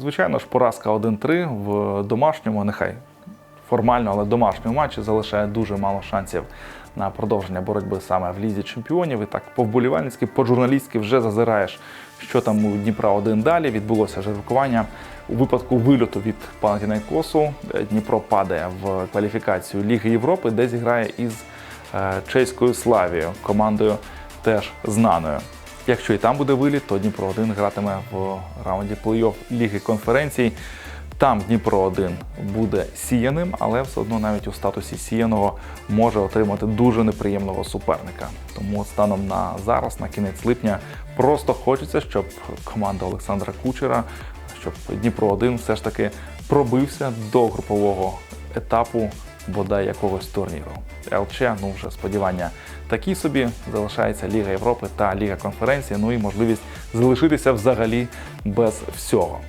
звичайно ж, поразка 1-3 в домашньому, нехай формально, але домашньому матчі залишає дуже мало шансів на продовження боротьби саме в лізі чемпіонів. І так по-вболівальницьки, по-журналістськи вже зазираєш, що там у Дніпра 1 далі. Відбулося жеребкування. У випадку вильоту від Панатінайкосу е, Дніпро падає в кваліфікацію Ліги Європи, де зіграє із е, чеською Славією, командою теж знаною. Якщо і там буде виліт, то Дніпро 1 гратиме в раунді плей-офф Ліги конференцій. Там Дніпро 1 буде сіяним, але все одно навіть у статусі сіяного може отримати дуже неприємного суперника. Тому станом на зараз, на кінець липня, просто хочеться, щоб команда Олександра Кучера, щоб Дніпро 1 все ж таки пробився до групового етапу бодай якогось турніру. ЛЧ, ну вже сподівання такі собі. Залишається Ліга Європи та Ліга конференції. Ну і можливість залишитися взагалі без всього.